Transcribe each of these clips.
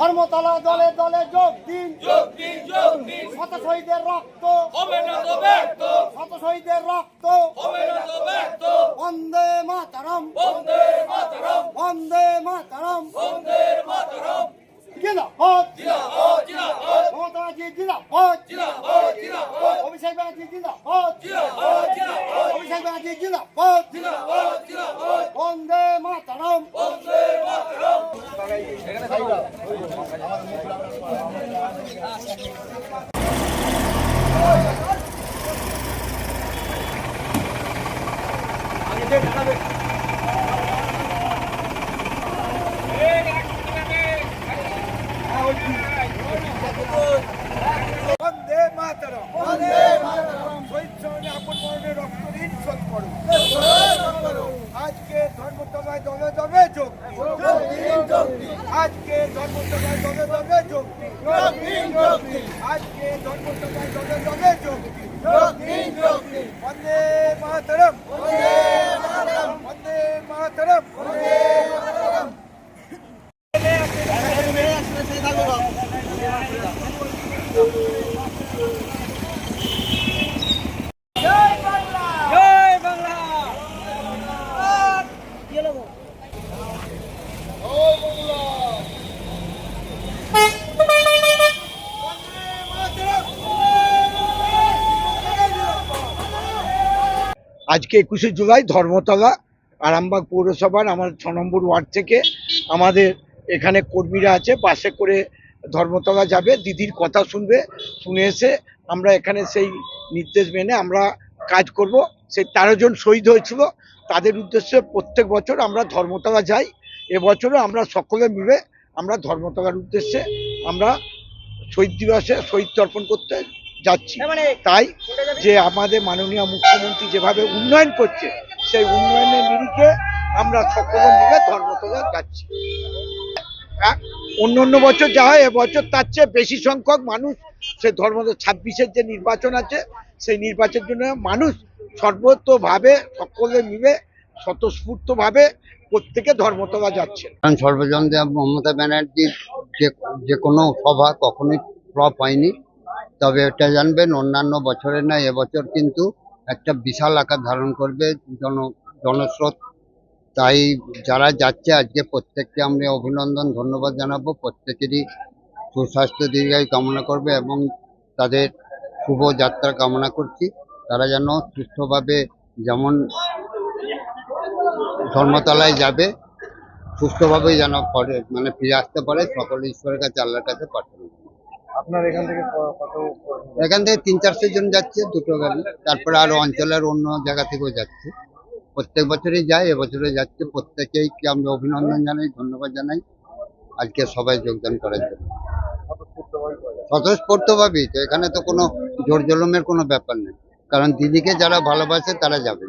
ধর্মতলা দলে দলে যোগ দিন। যোগ দিন যোগ দিন। শত শহীদের রক্ত। হবে না তো ব্যর্থ। শত শহীদের রক্ত। হবে না তো ব্যর্থ। বন্দে মাতারম। বন্দে মাতরম। বন্দে মাতারম। বন্দে মাতরম। জিন্দাবাদ। জিন্দাবাদ জিন্দাবাদ। মমতা জিন্দাবাদ। জিন্দাবাদ জিন্দাবাদ। অভিষেক ব্যানার্জি জিন্দাবাদ। জিন্দাবাদ জিন্দাবাদ। অভিষেক ব্যানার্জি জিন্দাবাদ। জিন্দাবাদ জিন্দাবাদ। বন্দে মাতারম বন্দে মাতরম বন্দে রক্ত ঋণ শোধ করো আজকে ধর্মতলায় দলে দিন। আজকে ধর্মতলায় দলে দলে যোগ দিন। আজকে ধর্মতলায় দলে দলে যোগ দিন। বন্দে মাতারম। বন্দে মাতারম। আজকে একুশে জুলাই ধর্মতলা, আরামবাগ পৌরসভার আমার ছ নম্বর ওয়ার্ড থেকে আমাদের এখানে কর্মীরা আছে, বাসে করে ধর্মতলা যাবে, দিদির কথা শুনবে, শুনে এসে আমরা এখানে সেই নির্দেশ মেনে আমরা কাজ করব। সেই তেরো জন শহীদ হয়েছিল, তাদের উদ্দেশ্যে প্রত্যেক বছর আমরা ধর্মতলা যাই। এবছরও আমরা সকলে মিলে আমরা ধর্মতলার উদ্দেশ্যে আমরা শহীদ দিবসে শহীদ তর্পণ করতে যাচ্ছি। তাই যে আমাদের মাননীয় মুখ্যমন্ত্রী যেভাবে উন্নয়ন করছে সেই উন্নয়নের নিরিখে আমরা সকলে মিলে ধর্মতলা যাচ্ছি। অন্য অন্য বছর যা হয় এবছর তার চেয়ে বেশি সংখ্যক মানুষ সে ধর্ম ছাব্বিশের যে নির্বাচন আছে সেই নির্বাচনের জন্য মানুষ সর্বতভাবে সকলে মিলে স্বতঃস্ফূর্তভাবে প্রত্যেকে ধর্মতলা যাচ্ছে কারণ সর্বজন দেব মমতা ব্যানার্জির যে যে কোনো সভা কখনোই ফ্লপ হয়নি। তবে এটা জানবেন, অন্যান্য বছরের নয় এবছর কিন্তু একটা বিশাল আকার ধারণ করবে জন, জনস্রোত। তাই যারা যাচ্ছে আজকে প্রত্যেককে আমরা অভিনন্দন, ধন্যবাদ জানাব। প্রত্যেকেরই সুস্বাস্থ্য দীর্ঘায়ু কামনা করবে এবং তাদের শুভ যাত্রা কামনা করছি। তারা যেন সুস্থভাবে যেমন ধর্মতলায় যাবে, সুস্থভাবেই যেন পরে মানে ফিরে আসতে পারে। সকল ঈশ্বরের কাছে, আল্লাহর কাছে করি। এখান থেকে তিন চারশো জন যাচ্ছে দুটো গাড়ি। তারপরে আরও অঞ্চলের অন্য জায়গা থেকেও যাচ্ছে। প্রত্যেক বছরই যায় এবছরে যাচ্ছে। প্রত্যেকেই কি আমি অভিনন্দন জানাই, ধন্যবাদ জানাই। আজকে সবাই যোগদান করার জন্য। স্বতঃস্ফূর্তভাবেই তো, এখানে তো কোনো জোর জলমের কোনো ব্যাপার নেই। কারণ দিদিকে যারা ভালোবাসে, তারা যাবে।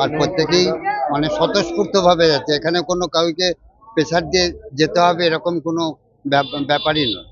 আর প্রত্যেকেই মানে স্বতঃস্ফূর্তভাবে যাচ্ছে। এখানে কোনো কাউকে প্রেশার দিয়ে যেতে হবে, এরকম কোনো ব্যাপ- ব্যাপারই নয়।